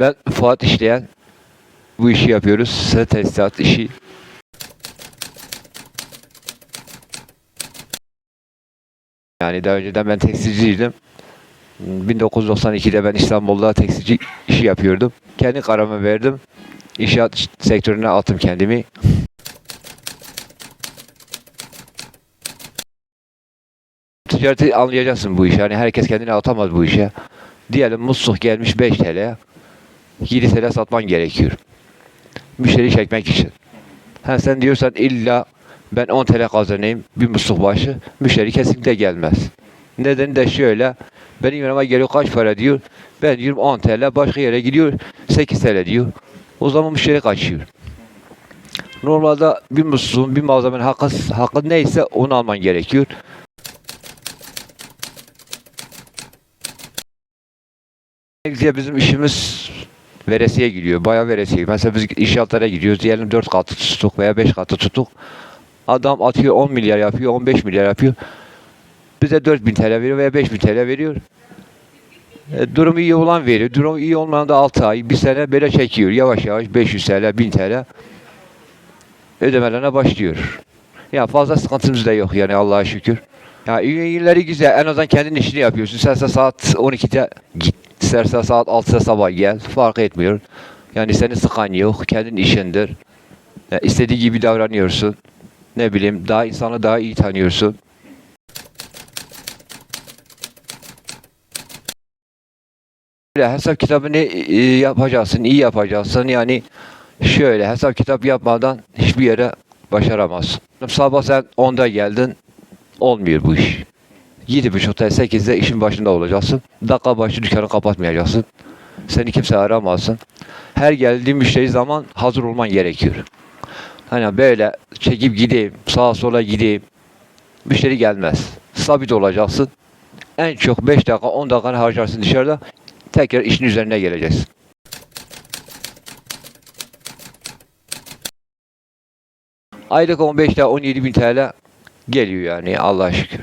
Ben Fuat işleyen bu işi yapıyoruz. Size tesisat işi. Yani daha önceden ben tekstilciydim. 1992'de ben İstanbul'da tekstilci işi yapıyordum. Kendi kararımı verdim. İnşaat sektörüne attım kendimi. Ticareti anlayacaksın bu işi. Yani herkes kendini atamaz bu işe. Diyelim musluk gelmiş 5 TL. 7 TL satman gerekiyor. Müşteri çekmek için. Ha sen diyorsan illa ben 10 TL kazanayım bir musluk başı. Müşteri kesinlikle gelmez. Nedeni de şöyle. Benim yanıma geliyor kaç para diyor. Ben diyorum 10 TL. Başka yere gidiyor 8 TL diyor. O zaman müşteri kaçıyor. Normalde bir musluğun bir malzemenin hakkı, hakkı neyse onu alman gerekiyor. Bizim işimiz veresiye gidiyor. Bayağı veresiye. Mesela biz inşaatlara gidiyoruz. Diyelim 4 katı tuttuk veya 5 katı tuttuk. Adam atıyor 10 milyar yapıyor, 15 milyar yapıyor. Bize 4000 TL veriyor veya 5000 TL veriyor. E, durumu iyi olan veriyor. Durumu iyi olmayan da 6 ay, 1 sene böyle çekiyor. Yavaş yavaş 500 TL, 1000 TL ödemelerine başlıyor. Ya fazla sıkıntımız da yok yani Allah'a şükür. Ya üyeleri güzel. En azından kendin işini yapıyorsun. İstersen saat 12'de git. İstersen saat 6'da sabah gel. Fark etmiyor. Yani seni sıkan yok. Kendin işindir. Ya istediği gibi davranıyorsun. Ne bileyim daha insanı daha iyi tanıyorsun. Böyle hesap kitabını e, yapacaksın, iyi yapacaksın. Yani şöyle hesap kitap yapmadan hiçbir yere başaramazsın. Sabah sen 10'da geldin, olmuyor bu iş. 7.30'da 8'de işin başında olacaksın. Dakika başı dükkanı kapatmayacaksın. Seni kimse aramazsın. Her geldiğin müşteri zaman hazır olman gerekiyor. Hani böyle çekip gideyim, sağa sola gideyim. Müşteri gelmez. Sabit olacaksın. En çok 5 dakika 10 dakikanı harcarsın dışarıda. Tekrar işin üzerine geleceksin. Aylık 15 lira 17 bin TL geliyor yani Allah'a şükür.